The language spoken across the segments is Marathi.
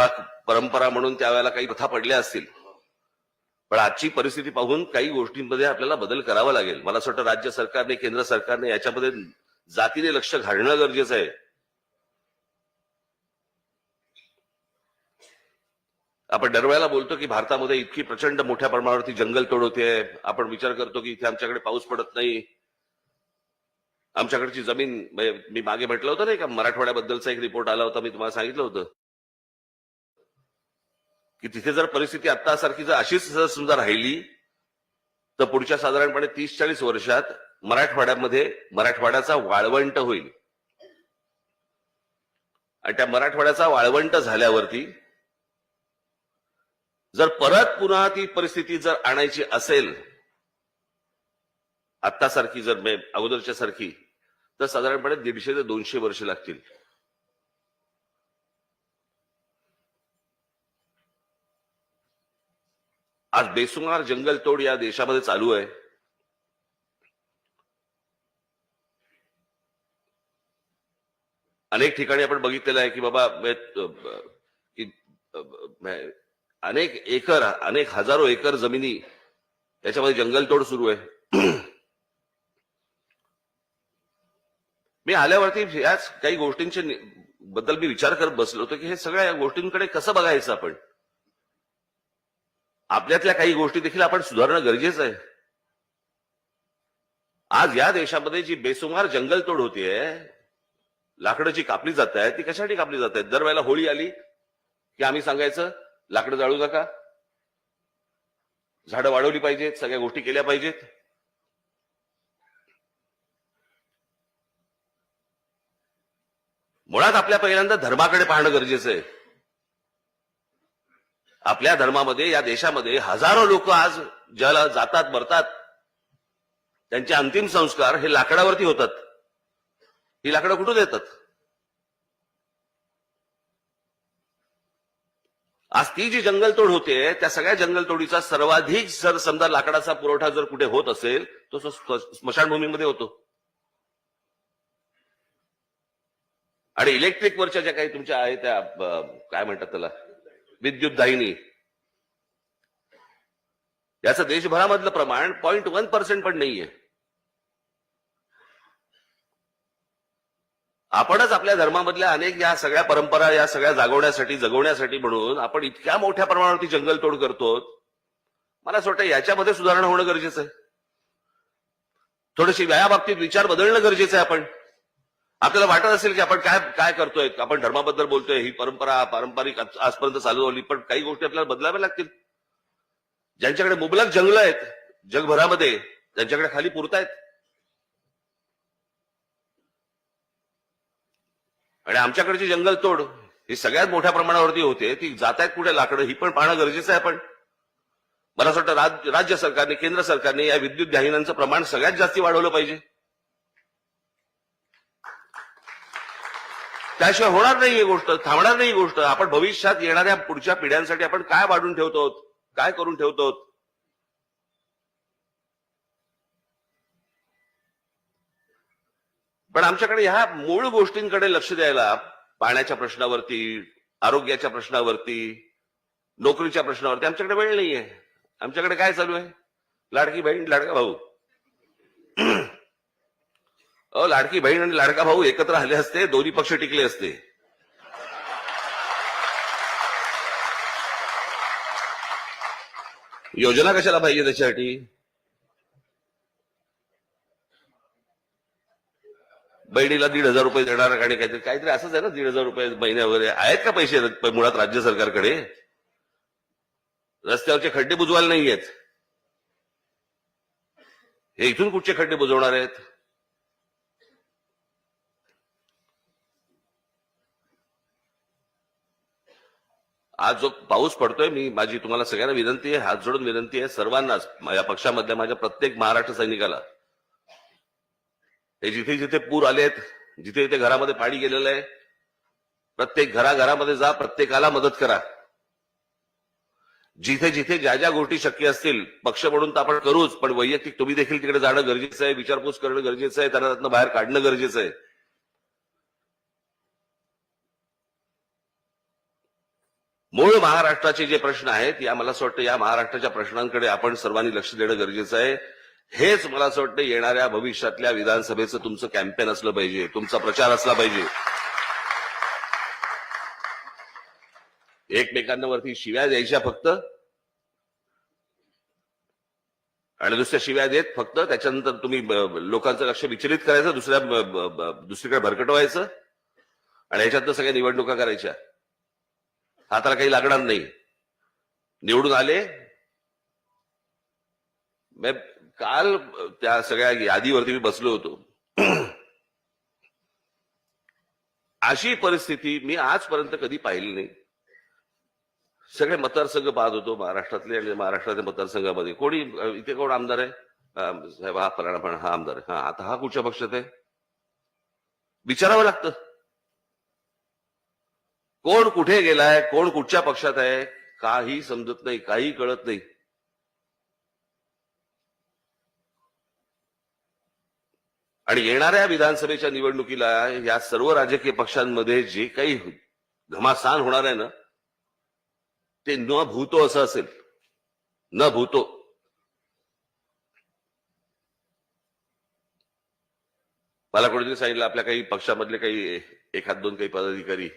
पाक परंपरा म्हणून त्यावेळेला काही प्रथा पडल्या असतील. पण आजची परिस्थिती पाहून काही गोष्टींमध्ये आपल्याला बदल करावा लागेल. मला असं वाटतं राज्य सरकारने केंद्र सरकारने याच्यामध्ये जातीने लक्ष घालणं गरजेचं आहे. आपण दरवेळेला बोलतो की भारतामध्ये इतकी प्रचंड मोठ्या प्रमाणावरती जंगल तोड होते. आपण विचार करतो की इथे आमच्याकडे पाऊस पडत नाही. आमच्याकडची जमीन म्हणजे मी मागे म्हटलं होतं नाही का मराठवाड्याबद्दलचा एक रिपोर्ट आला होता मी तुम्हाला सांगितलं होतं. की तिथे जर परिस्थिती आत्तासारखी जर अशीच जर समजा राहिली तर पुढच्या साधारणपणे तीस चाळीस वर्षात मराठवाड्यामध्ये मराठवाड्याचा वाळवंट होईल. आणि त्या मराठवाड्याचा वाळवंट झाल्यावरती जर परत पुन्हा ती परिस्थिती जर आणायची असेल आत्तासारखी जर अगोदरच्या सारखी तर साधारणपणे दीडशे ते दोनशे वर्ष लागतील. आज बेसुमार जंगलतोड या देशामध्ये चालू आहे. अनेक ठिकाणी आपण बघितलेलं आहे की बाबा की अनेक एकर अनेक हजारो एकर जमिनी याच्यामध्ये जंगलतोड सुरू आहे. मी आल्यावरती याच काही गोष्टींचे बद्दल मी विचार करत बसलो होतो की हे सगळ्या या गोष्टींकडे कसं बघायचं आपण? आपल्यातल्या काही गोष्टी देखील आपण सुधारणं गरजेचं आहे. आज या देशामध्ये जी बेसुमार जंगलतोड होतीये लाकडं जी कापली जात आहे ती कशासाठी कापली जात आहे दरवेळेला होळी आली की आम्ही सांगायचं लाकडं जाळू नका. झाडं वाढवली पाहिजेत सगळ्या गोष्टी केल्या पाहिजेत. मुळात आपल्या पहिल्यांदा धर्माकडे पाहणं गरजेचं आहे. आपल्या धर्मामध्ये या देशामध्ये हजारो लोक आज ज्याला जातात मरतात त्यांचे अंतिम संस्कार हे लाकडावरती होतात. ही लाकडं कुठून येतात? आज ती जी जंगलतोड होते त्या सगळ्या जंगलतोडीचा सर्वाधिक जर समजा लाकडाचा पुरवठा जर कुठे होत असेल तो स्मशानभूमीमध्ये होतो. आणि इलेक्ट्रिक वरच्या ज्या काही तुमच्या आहेत त्या काय म्हणतात त्याला? विद्युत दाहिनी याचं देशभरामधलं प्रमाण पॉईंट वन पर्सेंट पण नाहीये. आपणच आपल्या धर्मामधल्या अनेक या सगळ्या परंपरा या सगळ्या जागवण्यासाठी जगवण्यासाठी म्हणून आपण इतक्या मोठ्या प्रमाणावरती जंगलतोड करतो. मला असं वाटतं याच्यामध्ये सुधारणा होणं गरजेचं आहे. थोडीशी व्यायाबाबतीत विचार बदलणं गरजेचं आहे आपण. आपल्याला वाटत असेल की आपण काय काय करतोय? आपण धर्माबद्दल बोलतोय ही परंपरा पारंपरिक आजपर्यंत चालू होली पण काही गोष्टी आपल्याला बदलाव्या लागतील. ज्यांच्याकडे मुबलक जंगल आहेत जगभरामध्ये त्यांच्याकडे खाली पुरतायत आणि आमच्याकडची जंगलतोड ही सगळ्यात मोठ्या प्रमाणावरती होते ती जात आहेत कुठे लाकडं ही पण पाहणं गरजेचं आहे पण मला असं वाटतं राज- राज्य सरकारने केंद्र सरकारने या विद्युत दाहिन्यांचं प्रमाण सगळ्यात जास्ती वाढवलं पाहिजे. त्याशिवाय होणार नाही ही गोष्ट थांबणार नाही ही गोष्ट. आपण भविष्यात येणाऱ्या पुढच्या पिढ्यांसाठी आपण काय वाढून ठेवतो काय करून ठेवतो पण आमच्याकडे ह्या मूळ गोष्टींकडे लक्ष द्यायला पाण्याच्या प्रश्नावरती आरोग्याच्या प्रश्नावरती नोकरीच्या प्रश्नावरती आमच्याकडे वेळ नाहीये. आमच्याकडे काय चालू आहे? लाडकी बहीण लाडका भाऊ. अ लाडकी बहीण आणि लाडका भाऊ एकत्र आले असते दोन्ही पक्ष टिकले असते. योजना कशाला पाहिजे त्याच्यासाठी? बहिणीला दीड हजार रुपये देणार आणि काहीतरी काहीतरी असंच आहे ना दीड हजार रुपये महिने वगैरे. आहेत का पैसे मुळात राज्य सरकारकडे? रस्त्यावरचे खड्डे बुजवायला नाही आहेत. हे इथून कुठचे खड्डे बुजवणार आहेत? आज जो पाऊस पडतोय मी माझी तुम्हाला सगळ्यांना विनंती आहे हात जोडून विनंती आहे सर्वांनाच माझ्या पक्षामधल्या माझ्या प्रत्येक महाराष्ट्र सैनिकाला. हे जिथे जिथे पूर आलेत जिथे जिथे घरामध्ये पाणी गेलेलं आहे प्रत्येक घराघरामध्ये जा प्रत्येकाला मदत करा. जिथे जिथे ज्या ज्या गोष्टी शक्य असतील पक्ष म्हणून तर आपण करूच पण वैयक्तिक तुम्ही देखील तिकडे जाणं गरजेचं आहे विचारपूस करणं गरजेचं आहे त्यांना त्यातनं बाहेर काढणं गरजेचं आहे. मूळ महाराष्ट्राचे जे प्रश्न आहेत या मला असं वाटतं या महाराष्ट्राच्या प्रश्नांकडे आपण सर्वांनी लक्ष देणं गरजेचं आहे. हेच मला असं वाटतं येणाऱ्या भविष्यातल्या विधानसभेचं तुमचं कॅम्पेन असलं पाहिजे तुमचा प्रचार असला पाहिजे. एकमेकांना वरती शिव्या द्यायच्या फक्त. आणि दुसऱ्या शिव्या देत फक्त त्याच्यानंतर तुम्ही लोकांचं लक्ष विचलित करायचं दुसऱ्या दुसरीकडे भरकटवायचं. आणि ह्याच्यातनं सगळ्या निवडणुका करायच्या. हाताला काही लागणार नाही. निवडून आले. मी काल त्या सगळ्या यादीवरती मी बसलो होतो. अशी परिस्थिती मी आजपर्यंत कधी पाहिली नाही. सगळे मतदारसंघ पाहत होतो महाराष्ट्रातले आणि महाराष्ट्रातल्या मतदारसंघामध्ये. कोणी इथे कोण आमदार आहे? साहेब हा फलाना पण हा आमदार आहे. हा आता हा कुठच्या पक्षात आहे? विचारावं लागतं. कोण कुठे गेलाय कोण कुठच्या पक्षात आहे काही समजत नाही काही कळत नाही. आणि येणाऱ्या विधानसभेच्या निवडणुकीला या सर्व राजकीय पक्षांमध्ये जे काही घमासान होणार आहे ना ते न भूतो असं असेल. न भूतो. मला कोणीतरी सांगितलं आपल्या काही पक्षामधले काही एखाद दोन काही पदाधिकारी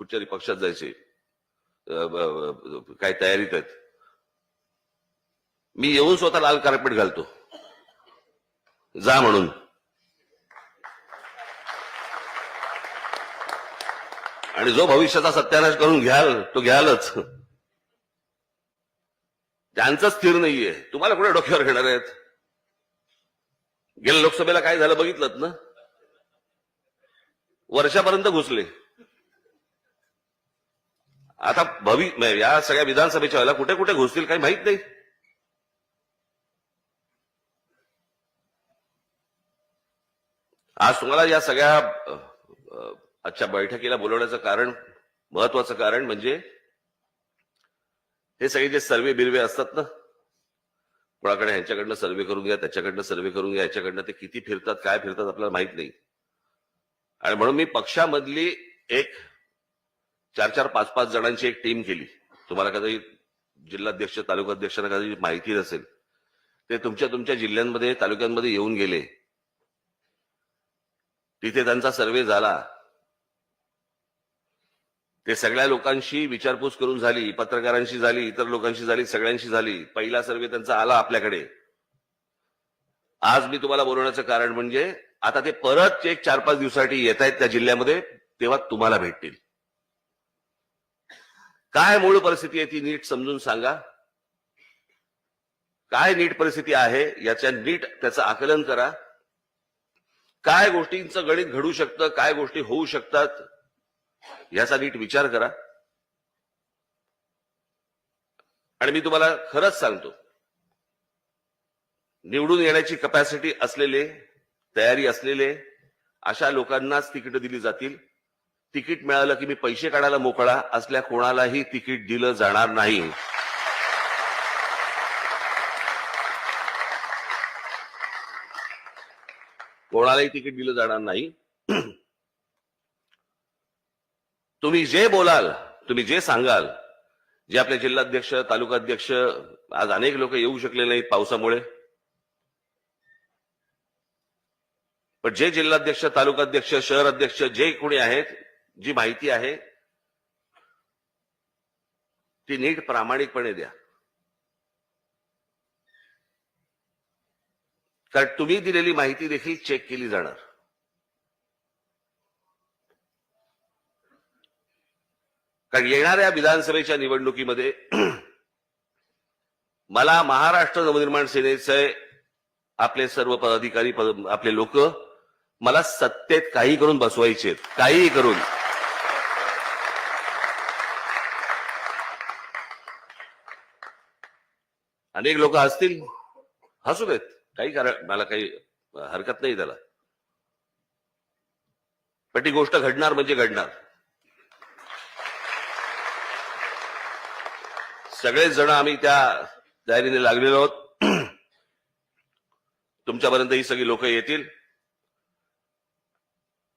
कुठच्या तरी पक्षात जायचे. काय तयारीत आहेत. मी येऊन स्वतः लाल कार्पेट घालतो. जा म्हणून. आणि जो भविष्याचा सत्यानाश करून घ्याल तो घ्यालच. त्यांचं स्थिर नाहीये. तुम्हाला कुठे डोक्यावर घेणार आहेत? गेल्या लोकसभेला काय झालं बघितलं ना? वर्षापर्यंत घुसले. आता भवी या सगळ्या विधानसभेच्या वेळेला कुठे कुठे घुसतील काही माहीत नाही. आज तुम्हाला या सगळ्या आजच्या बैठकीला बोलवण्याचं कारण महत्वाचं कारण म्हणजे हे सगळे जे सर्वे बिर्वे असतात ना कोणाकडे ह्यांच्याकडनं सर्वे करून घ्या त्याच्याकडनं सर्वे करून घ्या याच्याकडनं ते किती फिरतात काय फिरतात आपल्याला माहीत नाही. आणि म्हणून मी पक्षामधली एक चार चार पाच पाच जणांची एक टीम केली. तुम्हाला कदाचित जिल्हाध्यक्ष तालुकाध्यक्षांना कदाचित माहिती नसेल ते तुमच्या तुमच्या जिल्ह्यांमध्ये तालुक्यांमध्ये येऊन गेले. तिथे त्यांचा सर्वे झाला. ते सगळ्या लोकांशी विचारपूस करून झाली पत्रकारांशी झाली इतर लोकांशी झाली सगळ्यांशी झाली. पहिला सर्वे त्यांचा आला आपल्याकडे. आज मी तुम्हाला बोलवण्याचं कारण म्हणजे आता ते परत एक चार पाच दिवसासाठी येत आहेत त्या जिल्ह्यामध्ये तेव्हा तुम्हाला भेटतील. काय मूळ परिस्थिती आहे ती नीट समजून सांगा. काय नीट परिस्थिती आहे याच्या नीट त्याचं आकलन करा. काय गोष्टींचं गणित घडू शकतं काय गोष्टी होऊ शकतात याचा नीट विचार करा. आणि मी तुम्हाला खरंच सांगतो निवडून येण्याची कपॅसिटी असलेले तयारी असलेले अशा लोकांनाच तिकीट दिली जातील. तिकीट मिळालं की मी पैसे काढायला मोकळा असल्या कोणालाही तिकीट दिलं जाणार नाही. कोणालाही तिकीट दिलं जाणार नाही. तुम्ही जे बोलाल तुम्ही जे सांगाल जे आपले जिल्हाध्यक्ष तालुकाध्यक्ष आज अनेक लोक येऊ शकले नाहीत पावसामुळे. पण जे जिल्हाध्यक्ष तालुकाध्यक्ष शहर अध्यक्ष जे कोणी आहेत जी माहिती आहे ती नीट प्रामाणिकपणे द्या. कारण तुम्ही दिलेली माहिती देखील चेक केली जाणार. कारण येणाऱ्या विधानसभेच्या निवडणुकीमध्ये मला महाराष्ट्र नवनिर्माण सेनेचे आपले सर्व पदाधिकारी पद- आपले लोक मला सत्तेत काही करून बसवायचे काहीही करून. अनेक लोक हसतील. हसू देत. काही कारण मला काही हरकत नाही त्याला. पण ती गोष्ट घडणार म्हणजे घडणार. सगळेच जण आम्ही त्या तयारीने लागलेलो आहोत. तुमच्यापर्यंत ही सगळी लोक येतील.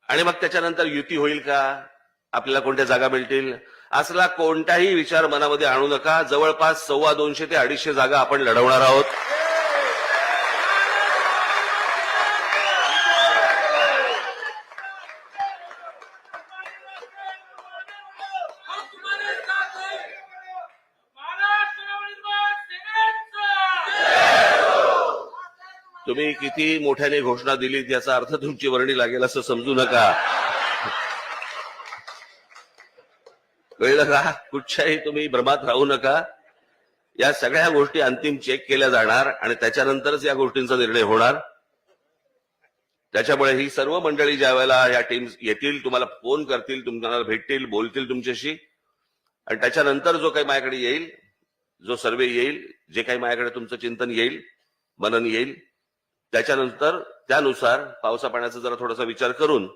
आणि मग त्याच्यानंतर युती होईल का? आपल्याला कोणत्या जागा मिळतील? असला कोणताही विचार मनामध्ये आणू नका. जवळपास सव्वा दोनशे ते अडीचशे जागा आपण लढवणार आहोत. तुम्ही किती मोठ्याने घोषणा दिलीत याचा अर्थ तुमची वर्णी लागेल असं समजू नका. कळलं का कुठच्याही तुम्ही भ्रमात राहू नका. या सगळ्या गोष्टी अंतिम चेक केल्या जाणार आणि त्याच्यानंतरच या गोष्टींचा निर्णय होणार. त्याच्यामुळे ही सर्व मंडळी ज्या वेळेला या टीम येतील तुम्हाला फोन करतील तुम्हाला भेटतील बोलतील तुमच्याशी. आणि त्याच्यानंतर जो काही माझ्याकडे येईल जो सर्वे येईल जे काही माझ्याकडे तुमचं चिंतन येईल मनन येईल त्याच्यानंतर त्यानुसार पावसा पाण्याचा जरा थोडासा विचार करून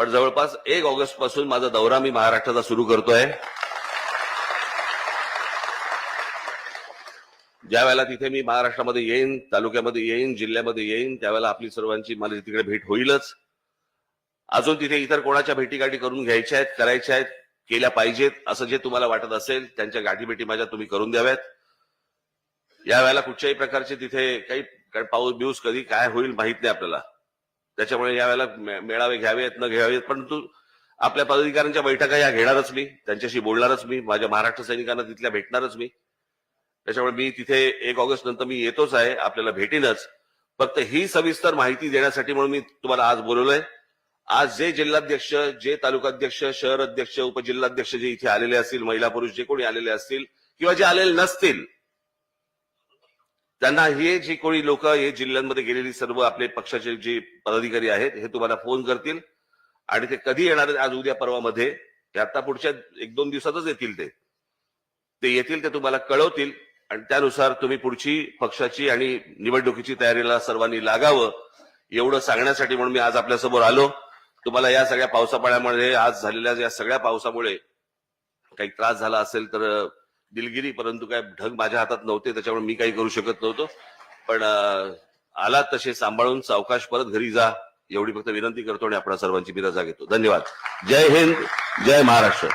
पण जवळपास एक ऑगस्टपासून माझा दौरा मी महाराष्ट्राचा सुरू करतोय. ज्या वेळेला तिथे मी महाराष्ट्रामध्ये येईन तालुक्यामध्ये येईन जिल्ह्यामध्ये येईन त्यावेळेला आपली सर्वांची मला तिकडे भेट होईलच. अजून तिथे इतर कोणाच्या भेटीगाठी करून घ्यायच्या आहेत करायच्या आहेत केल्या पाहिजेत असं जे तुम्हाला वाटत असेल त्यांच्या गाठीभेटी माझ्या तुम्ही करून द्याव्यात. या वेळेला कुठच्याही प्रकारचे तिथे काही पाऊस बिऊस कधी काय होईल माहीत नाही आपल्याला. त्याच्यामुळे या वेळेला मेळावे घ्यावेत न घ्यावेत परंतु आपल्या पदाधिकाऱ्यांच्या बैठका या घेणारच मी. त्यांच्याशी बोलणारच मी. माझ्या महाराष्ट्र सैनिकांना तिथल्या भेटणारच मी. त्याच्यामुळे मी तिथे एक ऑगस्ट नंतर मी येतोच आहे. आपल्याला भेटीनच. फक्त ही सविस्तर माहिती देण्यासाठी म्हणून मी तुम्हाला आज बोलवलंय. आज जे जिल्हाध्यक्ष जे तालुकाध्यक्ष शहर अध्यक्ष उपजिल्हाध्यक्ष जे इथे आलेले असतील महिला पुरुष जे कोणी आलेले असतील किंवा जे आलेले नसतील त्यांना हे जी कोणी लोक हे जिल्ह्यांमध्ये गेलेली सर्व आपले पक्षाचे जे पदाधिकारी आहेत हे तुम्हाला फोन करतील. आणि ते कधी येणार आज उद्या परवामध्ये हे आता पुढच्या एक दोन दिवसातच येतील ते. ते येतील ते तुम्हाला कळवतील. आणि त्यानुसार तुम्ही पुढची पक्षाची आणि निवडणुकीची तयारीला सर्वांनी लागावं एवढं सांगण्यासाठी म्हणून मी आज आपल्यासमोर आलो. तुम्हाला या सगळ्या पावसापाण्यामध्ये आज झालेल्या या सगळ्या पावसामुळे काही त्रास झाला असेल तर दिलगिरी परंतु काय ढग माझ्या हातात नव्हते त्याच्यामुळे मी काही करू शकत नव्हतो. पण आला तसे सांभाळून सावकाश परत घरी जा एवढी फक्त विनंती करतो आणि आपल्या सर्वांची मी रजा घेतो. धन्यवाद. जय हिंद जय महाराष्ट्र.